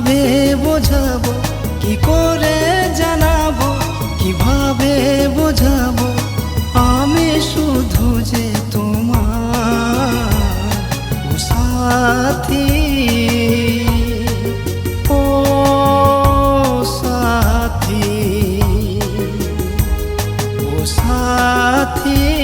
বোঝাবো? কি করে জানাব? কীভাবে বোঝাবো? আমি শুধু যে তোমার ও সাথী। ও সাথী। ও সাথী।